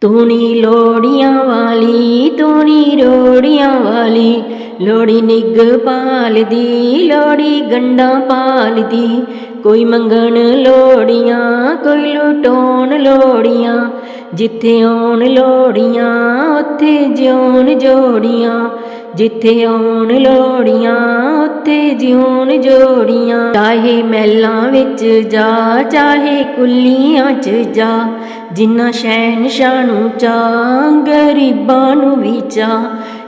ਤੂਣੀ ਲੋੜੀਆਂ ਵਾਲੀ, ਤੂਣੀ ਰੋੜੀਆਂ ਵਾਲੀ, ਲੋੜੀ ਨਿੱਗ ਪਾਲਦੀ, ਲੋੜੀ ਗੰਡਾ ਪਾਲਦੀ। ਕੋਈ ਮੰਗਣ ਲੋੜੀਆਂ, ਕੋਈ ਲੁਟਾਉਣ ਲੋੜੀਆਂ, ਜਿੱਥੇ ਆਉਣ ਲੋੜੀਆਂ, ਉੱਥੇ ਜਿਉਣ ਜੋੜੀਆਂ। ਜਿੱਥੇ ਆਉਣ ਲੋੜੀਆਂ, ਉੱਥੇ ਜਿਉਣ ਜੋੜੀਆਂ। ਚਾਹੇ ਮਹਿਲਾਂ ਵਿੱਚ ਜਾ, ਚਾਹੇ ਕੁੱਲੀਆਂ 'ਚ ਜਾ ਜਿੰਨਾ ਸ਼ਹਿਨਸ਼ਾਹ ਨੂੰ ਚਾ ਗਰੀਬਾਂ ਨੂੰ ਵੀ ਚਾ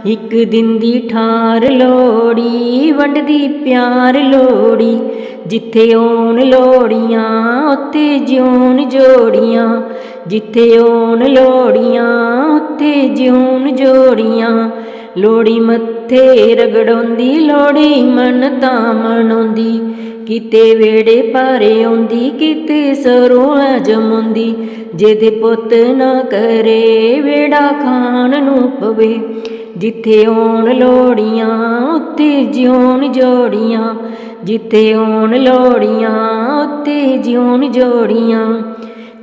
ਇੱਕ ਦਿਨ ਦੀ ਠਾਰ ਲੋੜੀ ਵੰਡਦੀ ਪਿਆਰ ਲੋੜੀ ਜਿੱਥੇ ਆਉਣ ਲੋੜੀਆਂ, ਉੱਥੇ ਜਿਉਣ ਜੋੜੀਆਂ। ਜਿੱਥੇ ਆਉਣ ਲੋੜੀਆਂ, ਉੱਥੇ ਜਿਉਣ ਜੋੜੀਆਂ। ਲੋੜੀ ਮੱਥੇ ਰਗੜਾਉਂਦੀ ਲੋੜੀ ਮਨ ਤਾਂ ਮਨਾਉਂਦੀ। ਕਿਤੇ ਵੇੜੇ ਪਾਰੇ ਆਉਂਦੀ, ਕਿਤੇ ਸਰੋਂ ਜਮਾਉਂਦੀ। ਜਿਹਦੇ ਪੁੱਤ ਨਾ ਕਰੇ ਵੇੜਾ ਖਾਣ ਨੂੰ ਪਵੇ। ਜਿੱਥੇ ਆਉਣ ਲੋੜੀਆਂ ਉੱਥੇ ਜਿਉਣ ਜੋੜੀਆਂ। ਜਿੱਥੇ ਆਉਣ ਲੋੜੀਆਂ ਉੱਥੇ ਜਿਉਣ ਜੋੜੀਆਂ।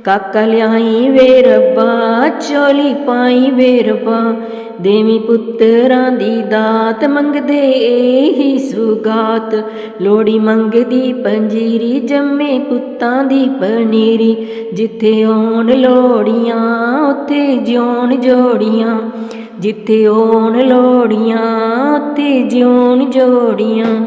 ਕਾਕਾ ਲਿਆਈ ਵੇ ਰੱਬਾ, ਚੋਲੀ ਪਾਈ ਵੇ ਰੱਬਾ। ਦੇਵੀ ਪੁੱਤਰਾਂ ਦੀ ਦਾਤ ਮੰਗਦੇ ਇਹੀ ਸੁਗਾਤ। ਲੋੜੀ ਮੰਗਦੀ ਪੰਜੀਰੀ, ਜੰਮੇ ਪੁੱਤਾਂ ਦੀ ਪਨੀਰੀ। ਜਿੱਥੇ ਆਉਣ ਲੋੜੀਆਂ ਉੱਥੇ ਜਿਉਣ ਜੋੜੀਆਂ। ਜਿੱਥੇ ਆਉਣ ਲੋੜੀਆਂ ਉੱਥੇ ਜਿਉਣ ਜੋੜੀਆਂ।